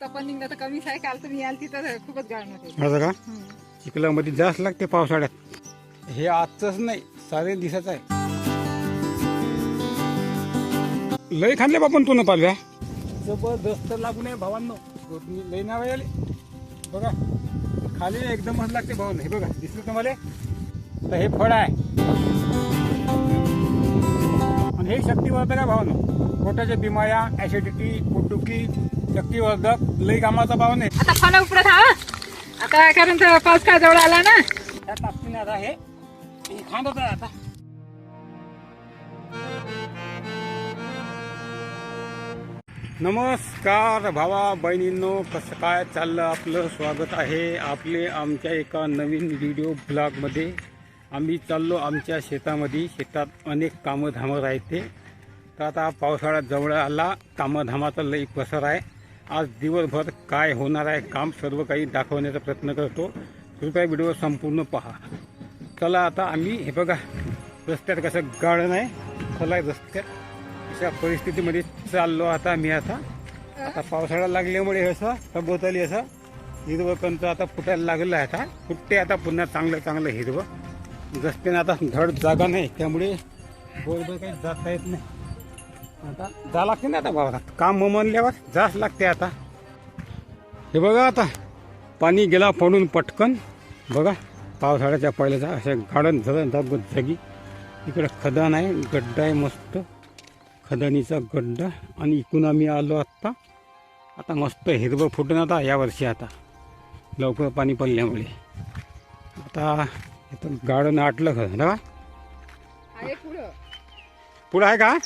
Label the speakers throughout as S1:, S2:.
S1: पण निघलं तर कमीच आहे काल तुम्ही याल तिथं खूपच गाळण होते.
S2: असं का? चिखलामध्ये जास्त लागते पावसाळ्यात. हे आजच नाही सारे दिवसाच आहे. लय खाल्ले बापन तू न पालव्या? जबरदस्त लागून आहे भावांनो. लय नाव आले बघा खाली एकदमच लागते भावांनो. हे बघा दिसलं तुम्हाला? तर हे फळ आहे. आणि हे शक्तिवर्धक आहे भावांनो? पोटाच्या बिमाऱ्या ऍसिडिटी पोटदुखी शक्तिवर्धक लय कामाचा भाव नाही.
S1: आता फणं उपरत हा. आता कारण तर पाऊस का जवळ आला ना?
S2: त्या आता हे खांद होतं आता. नमस्कार भावा बहिणींनो कसं काय चाललं आपलं? स्वागत आहे आपले आमच्या एका नवीन व्हिडिओ ब्लॉगमध्ये आम्ही चाललो आमच्या शेतामध्ये. शेतात अनेक कामं धामं राहते. तर आता पावसाळा जवळ आला. कामधामाचा लई पसर आहे. आज दिवसभर काय होणार आहे काम सर्व काही दाखवण्याचा प्रयत्न करतो. कृपया व्हिडिओ संपूर्ण पहा. चला आता आम्ही हे बघा रस्त्यात कसं गाळण आहे. चला रस्त्यात. अशा परिस्थितीमध्ये चाललो आता मी आता. आता पावसाळा लागल्यामुळे असं सभोवताली असं हिरवं कंच आता फुटायला लागलं आहे आता. फुटते आता पुन्हा चांगलं चांगलं हिरवं. रस्त्याने आता धड जागा नाही त्यामुळे बरोबर काही जाता येत नाही. आता जा लागते ना आता वावरात काम म्हणल्यावर जाच लागते आता. हे बघा आता पाणी गेला पडून पटकन. बघा पावसाळ्याच्या पहिल्याचा असे गार्डन झालं जाग जागी इकडे खदान आहे गड्डा आहे मस्त. खदानीचा गड्डा आणि इकडून आम्ही आलो आत्ता. आता मस्त हिरवं फुटून आता यावर्षी आता. लवकर पाणी पडल्यामुळे. आता इथं गार्डन आटलं खरं ना
S1: पुढं
S2: आहे का?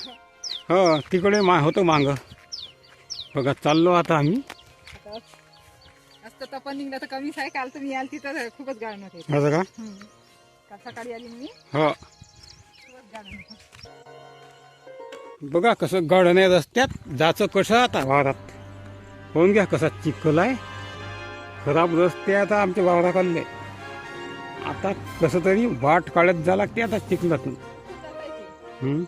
S2: हो तिकडे मा होतं मांग. बघा चाललो आता आम्ही.
S1: तर निघलं तर कमीच आहे. काल तुम्ही याल तिथं खूपच गाळण होते
S2: असं का?
S1: काल सकाळी आली मी.
S2: हो.
S1: खूपच गाळण होतं.
S2: बघा कसं आहे रस्त्यात. जायचं कसं आता? वावरात. होऊन घ्या कसा चिखल आहे. खराब रस्ते आता आमच्या वावराकडले आता कसं तरी वाट काढत जा लागते आता चिखलातून. हं?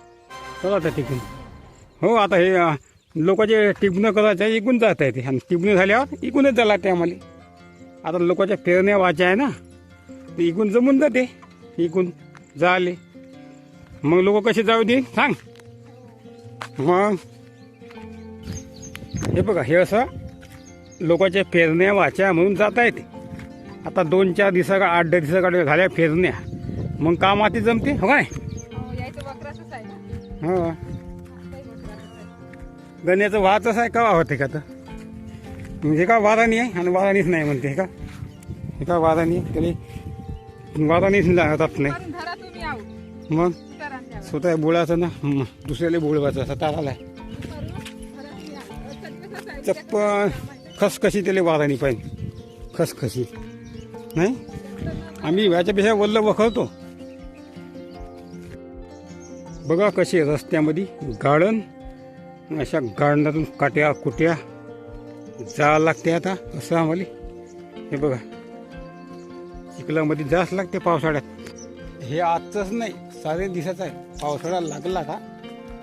S2: चला आता तिकडून हो आता हे लोकांचे टिपणं करायचं आहे इकून जात आहे ते आणि टिपणं झाल्यावर इकूनच जा लागते आम्हाला. आता लोकांच्या पेरण्या वाच्या आहे ना ते इकून जमून जाते इकून जाले मग लोक कसे जाऊ दे सांग. मग हे बघा हे असं लोकांच्या पेरण्या वाच्या म्हणून जाता येते आता दोन चार दिवसा का आठ दहा दिवसाकडे झाल्या पेरण्या. मग काम आती जमते हो काय?
S1: हो,
S2: गण्याचं वाहतच आहे का होते का तर म्हणजे का वाराणी आहे आणि वाराणीच नाही म्हणते हे का हे का वाराणी आहे त्याला नाही. मग. स्वतः बुळाचं ना. दुसऱ्याला बुळवायचं असं ताराला. आहे. चप्पल खसखशी त्याला वाराणी पाहिजे. खसखशी. नाही? आम्ही ह्याच्यापेक्षा वल्ल वखरतो बघा कसे रस्त्यामध्ये गार्डन अशा गांडातून काट्या कुट्या जा लागते आता असं आम्हाला. हे बघा. चिखलामध्ये जास्त लागते पावसाळ्यात. हे आजचंच नाही सारे दिवसाचं आहे. पावसाळा लागला का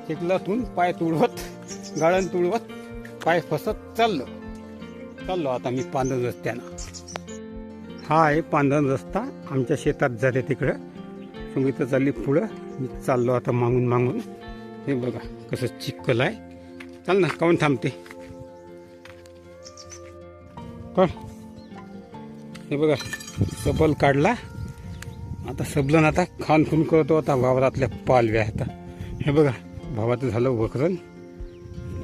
S2: चिखलातून पाय तुळवत गाळण तुडवत पाय फसत चाललो. चाललो आता मी पांढर रस्त्यानं. हा आहे पांढरण रस्ता. आमच्या शेतात जाते तिकडं. सुमित्र चालली पुढं. मी चाललो आता मागून मागून. हे बघा कसं चिखल आहे. चाल ना काऊन थांबते? कोण? हे बघा सबल काढला. आता सबलन आता खानखून करतो आता वावरातल्या पालव्या आता हे बघा भावाचं झालं वखरण.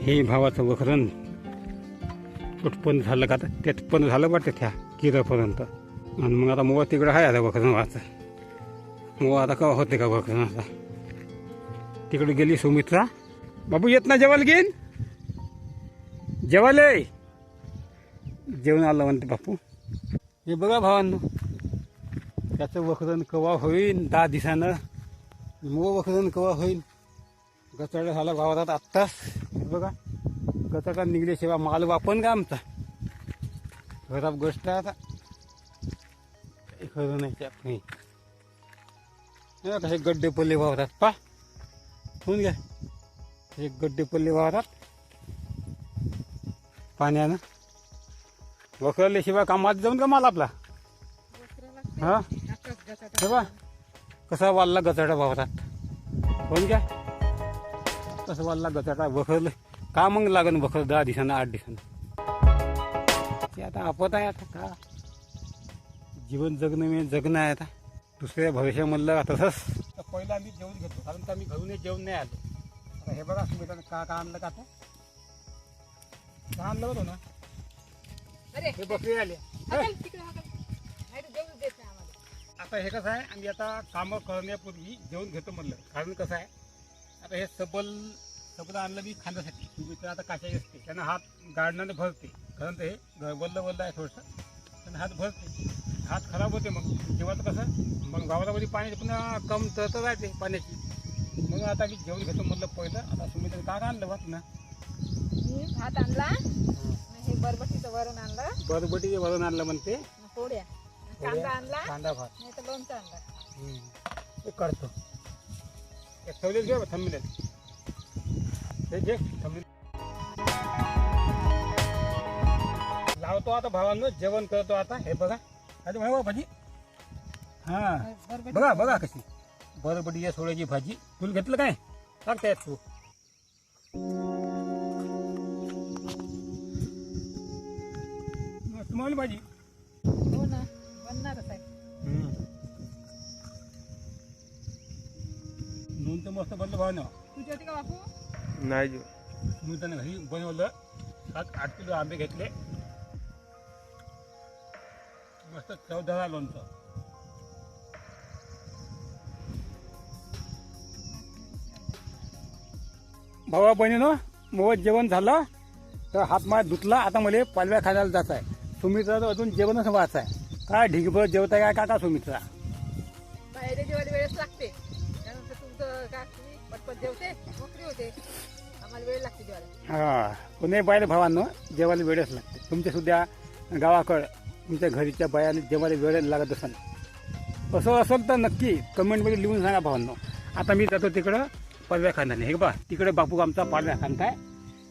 S2: हे भावाचं वखरण कुठपण झालं का आता? त्यात पण झालं वाटतं त्या किरापर्यंत. आणि मग आता मोवा तिकडं आहे आता वखरण व्हायचं. मोवा आता का होते का वखरण आता? तिकडे गेली सुमित्रा. बाबू येत ना जेवायला घेईन? जेवायला? जेवण आलं म्हणते बापू. हे बघा भावांनो त्याचं वखरण कवा होईन दहा दिवसानं मग वखरण कवा होईन? गचाडा झाला भावात आत्ताच हे बघा गचाडा निघल्याशिवाय माल वापन का आमचा? खराब गोष्ट आता. खरं नाही त्यात नाही. हे गड्डे पल्ले वावरात. पा होऊन घ्या. हे गड्डे पल्ले वावरात. पाण्यानं? वखरल्याशिवाय कामात जाऊन का माल आपला? हा? हे बा कसा वाढला गचाटा भावतात कोण घ्या कसं वालला गचाटा? वखरलं का मग लागन वखर दहा दिवसानं आठ दिवसानं ते आता आपत आहे आता. का? जीवन जगणं मी जगणं आहे आता. दुसऱ्या भविष्यामधलं तसंच. पहिला आम्ही जेवण घेतो. कारण तर आम्ही घरून जेवण नाही आलो. आता हे बघा सुमित्रानं का का आणलं का आता? का आणलं बघतो ना.
S1: अरे.
S2: हे बकरी आले.
S1: हाकल, तिकडे हाकल. नाही तर जेवूच देत नाही आम्हाला.
S2: आता हे कसं आहे आम्ही आता कामं करण्यापूर्वी जेवण घेतो म्हणलं. कारण कसं आहे आता हे सबल सबल आणलं मी खाण्यासाठी. तुम्ही तर आता काचाई असते. त्यानं हात गाडण्यानं भरते. कारण ते हे वल्ल वल्ल आहे थोडंसं. त्यानं हात भरते. हात खराब होते मग. जेव्हा कसं मग गावामध्ये पाणी पुन्हा कम तरत राहते पाण्याची. मग आता मी जेवण घेतो म्हणलं पहिलं. आता तुम्ही तर का आणलं पुन्हा
S1: मी भात आणला. आणि हे बरबटीचं वरण आणलं.
S2: बरबटी वरून आणलं म्हणते.
S1: पोळ्या. कांदा आणला.
S2: कांदा भात.
S1: नाही तर लोणचं आणलं.
S2: ते करतो. एक ठेवलेलं घे थांबले ते घे थांबले लावतो आता भावांनो जेवण करतो आता. हे बघा. आता बघा भाजी. हा.
S1: बरबटी.
S2: बघा बघा कशी. बरबडी या सोळ्याची भाजी. तुला घेतलं काय? टाकता येत तू. तुम्हाला भाजी?
S1: हो ना बनणारच आहे.
S2: नोंद तर मस्त बनलं
S1: होती का बापू?
S3: नाही जो.
S2: मी त्यानं घरी बनवलं. सात आठ किलो आंबे घेतले. मस्त चौदा लोणचं भावा बहिणीनं मोबाईल जेवण झालं. तर हातमाळ धुतला. आता मला पालव्या खायला जात आहे. सुमित्रा तर अजून जेवणच वाच आहे. काय ढिगभर जेवताय काय काका सुमित्रा?
S1: बाहेर जेवायला वेळच लागते. त्यानंतर तुमचं काय तुम्ही पटपट जेवते नोकरी होते. आम्हाला वेळ लागते जेवायला.
S2: हा कोणी बायला भावांनो जेवायला वेळच लागते. तुमच्या सुद्धा गावाकडं तुमच्या घरीच्या बायाला जेवायला वेळ लागत असेल. असं असेल तर नक्की कमेंटमध्ये लिहून सांगा भावांनो. आता मी जातो तिकडं पालव्या खांदाने हे बा तिकडे बापू आमचा पालव्या खांदा आहे.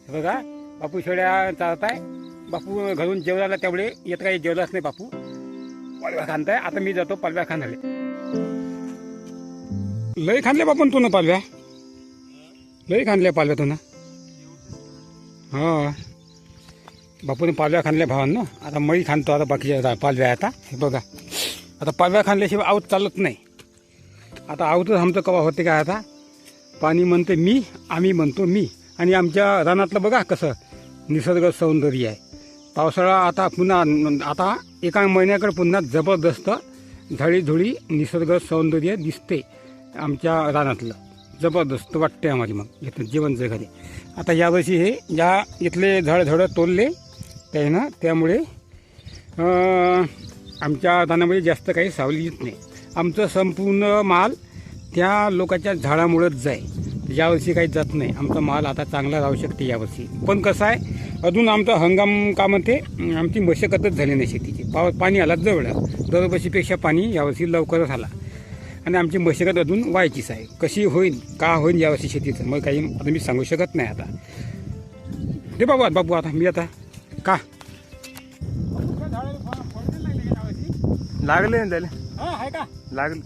S2: हे बघा बापू शेळ्या चालत आहे बापू घरून जेवणाला तेवढे येत काही जेवलाच नाही बापू. पालव्या खानताय आता मी जातो पालव्या खांदाले लय खांदले बापून तू ना पालव्या? लय खाणल्या पालव्या तू ना? हा. बापूने पालव्या खाणल्या भावांनो. आता मळी खाणतो आता बाकीच्या पालव्या आता. हे बघा. आता पालव्या खाणल्याशिवाय आऊत चालत नाही. आता आऊतच आमचं कवा होते काय आता? पाणी म्हणते मी आम्ही म्हणतो मी. आणि आमच्या रानातलं बघा कसं निसर्ग सौंदर्य आहे. पावसाळा आता पुन्हा आता एका महिन्याकडे पुन्हा जबरदस्त झाडीझुळी निसर्ग सौंदर्य दिसते आमच्या रानातलं. जबरदस्त वाटते आम्हाला मग इथं जीवन जगाने आता यावर्षी हे या इथले झाड झाडं तोडले त्यानं त्यामुळे आमच्या रानामध्ये जास्त काही सावली येत नाही. आमचं संपूर्ण माल त्या लोकांच्या झाडामुळेच जाय. यावर्षी काही जात नाही. आमचा माल आता चांगला राहू शकते यावर्षी पण कसं आहे अजून आमचा हंगाम का म्हणते आमची मशकतच झाली नाही शेतीची. पाव पाणी आला जवळ. दरवर्षीपेक्षा पाणी यावर्षी लवकरच आला. आणि आमची मशागत अजून व्हायचीच आहे. कशी होईल का होईल यावर्षी शेतीचं मग काही आता मी सांगू शकत नाही आता. दे बाबू बाबू आता मी आता का?
S3: लागले ना त्याला.
S2: आहे का?
S3: लागले.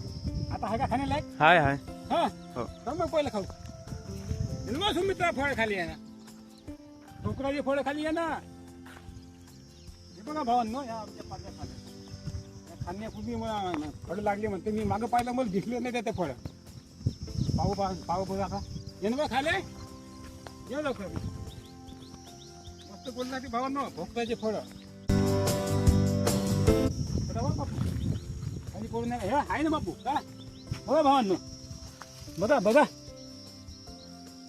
S2: आता आहे का खाण्याला
S3: हाय हाय.
S2: हा?
S3: हो.
S2: मग पहिलं खाऊ. मग सुमित्रा फळ खाली आहे. ना ठोकराची फळं खाली आहे ना? हे बघा भावांनो या आमच्या पाल्या खाल्या खाण्यापूर्वी मला फळं लागली म्हणते. मी मागं पाहिलं मला दिसले नाही ते फळं. पाहू पा पाहू बघा का ये ना बा खाले. ये लवकर. मस्त बोलला की भावांनो भोगताचे फळं. बापू. खाली पडू नये हे आहे ना बापू. का बघा भावांनो. बघा बघा.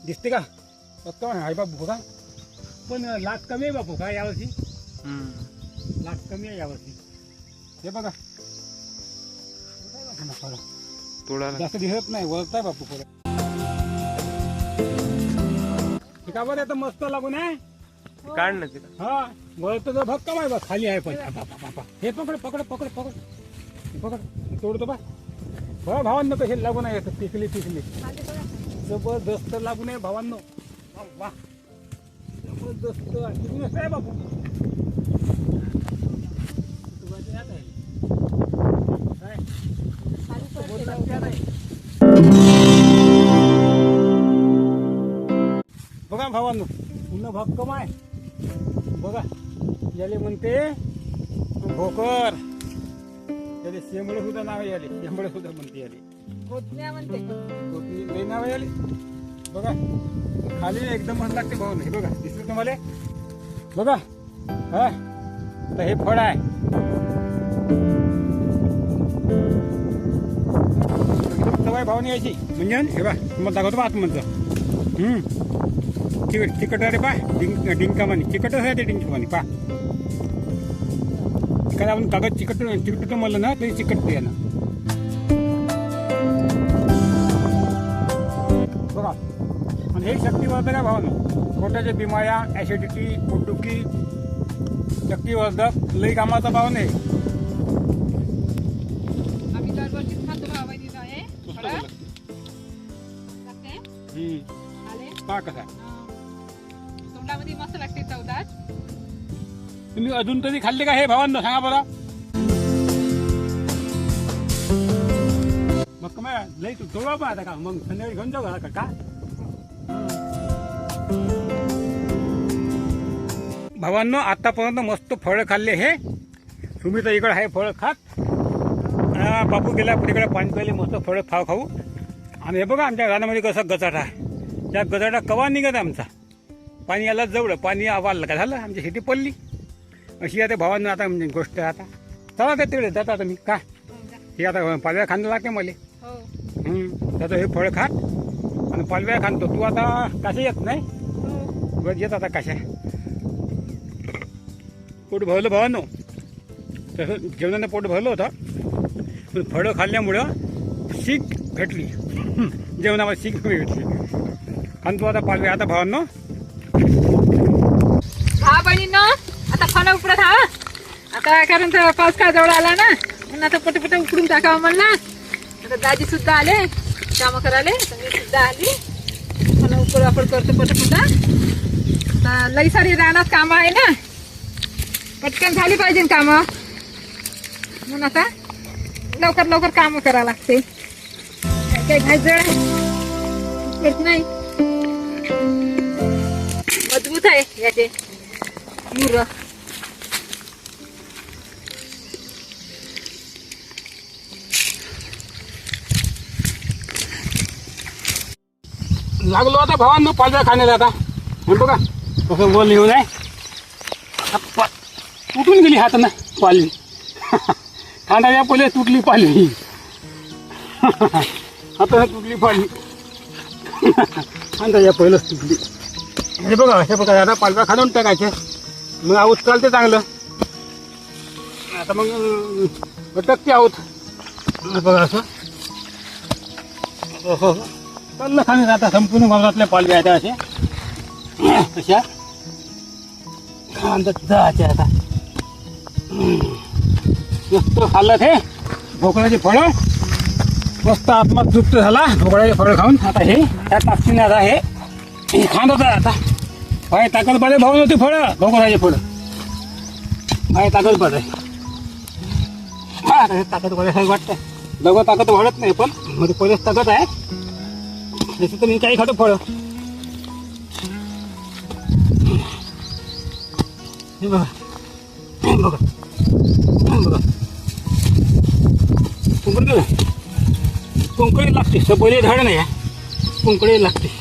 S2: दिसते का? पक्का आहे बापू बघा. पण लाख कमी आहे बापू का यावर्षी? लाख कमी आहे यावर्षी. हे बघा. बघा ना फळं.
S3: तोडायला
S2: जास्त दिसत नाही वळताय बापू पुढे. हे का बरं आता मस्त लागून आहे?
S3: काढ ना तिला.
S2: हा वळतो तर भक्कम आहे बा खाली आहे पण. बापा, बापा, बापा. हे पकड पकड पकड पकड. हे पकड तोडतो बा. बघा भावांनो कसे लागून आहे पिकली पिकली. जबरदस्त लागून आहे भावांनो. वा, वा. बघा भावांनो पुन्हा भाग आहे बघा याले म्हणते भोकर. याले शेंबळे सुद्धा नाव याले शेंबळे सुद्धा म्हणते याले.
S1: म्हणते.
S2: नाव याले. बघा. खाली एकदम मन लागते भाऊ हे बघा दिसलं तुम्हाला? बघा. हा. तर हे फळ आहे. सवय भावनी यायची. म्हणजे हे बा तुम्हाला दाखवतो बा आतमधलं. हम्म. चिकट अरे पा. डिंक डिंकामानी. चिकटच आहे ते डिंकामानी पा. काय आपण कागद चिकट चिकट म्हणलं ना तरी चिकटते ना हे शक्तिवर्धक आहे भावानं. पोटाच्या बिमाऱ्या ॲसिडिटी पोटदुखी शक्तिवर्धक लई कामाचा भाव नाही तुम्ही अजून तरी खाल्ले का हे भावांना? सांगा बरं. मग कमा लई तू तोडा बा आता का? मग संध्याकाळी घेऊन जाऊ का? भावांनो आतापर्यंत मस्त फळं खाल्ले हे. तुम्ही तर इकडे आहे फळं खात. बापू गेला तिकडे पाणी प्यायले मस्त फळं खाऊ खाऊ. आणि हे बघा आमच्या रानामध्ये कसं गचाट आहे त्या गचाटा कवा निघत आमचा? पाणी याला जवळ पाणी आवारलं का झालं? आमची शेती पडली. अशी आता भावांना आता म्हणजे गोष्ट आहे आता. चला ते तिकडे जाता आता मी. का? हे आता पालव्या खांदा लागते मला.
S1: हो.
S2: हम्म. त्याचं हे फळ खात. आणि पालव्या खांदतो तू आता कशा येत नाही?
S1: हो.
S2: बरं येत आता कशा? पोट भरलं भावानो. तसं जेवणानं पोट भरलं होतं. पण फळं खाल्ल्यामुळं शीख भेटली. जेवणावर शीख भेटली. आणि तू आता पालवे आता भावांनो.
S1: हा बहिणींनो आता फळं उपडत हा आता कारण तर पाऊस काय जवळ आला ना म्हणून आता पटपट उकडून टाकावं म्हणला. आता दाजी सुद्धा आले कामं करायला मी सुद्धा आली. फळं उकड आपण करतो पटपट. आता लई सारी रानात कामं आहे ना. पटकन झाली पाहिजे कामं. म्हणून आता लवकर लवकर कामं करावं लागते. काय काय घायचं येत नाही? मजबूत आहे याचे. मुर.
S2: लागलो आता भावांनो पालव्या खाण्याला आता. हे बघा कसं बोल येऊन आहे. पा- तुटून गेली हातानं ना पालवी. खांद्याच्या पहिले तुटली पालवी. हातानं तुटली पालवी. खांद्याच्या पहिलंच तुटली. हे बघा हे बघा आता पालव्या खाणून टाकायचे. मग आऊत चालते चांगलं. आता मग भटकते आहोत बघा असं. हो हो, हो. चाललं खाणे आता संपूर्ण भागातल्या पालव्या आहेत अशा. तशा खांदत जायचे आता. मस्त खाल्लं ते. भोकळाचे फळं. मस्त आत्मा तृप्त झाला. भोकळाचे फळं खाऊन. आता हे त्या टाकशीने आता हे खात होता आता. बाय ताकद पडे भाऊ नव्हती फळं. भोकळाचे फळं. बाय ताकद पडे. हा हे ताकद पडे वाटतं लगो ताकद वाढत नाही पण मध्ये पहिलेच ताकद आहे. जसं तर मी काही खातो फळं. हे बघा. बघा. हे कुंकडी लागते. सपोले झाड नाही. कुंकडी लागते.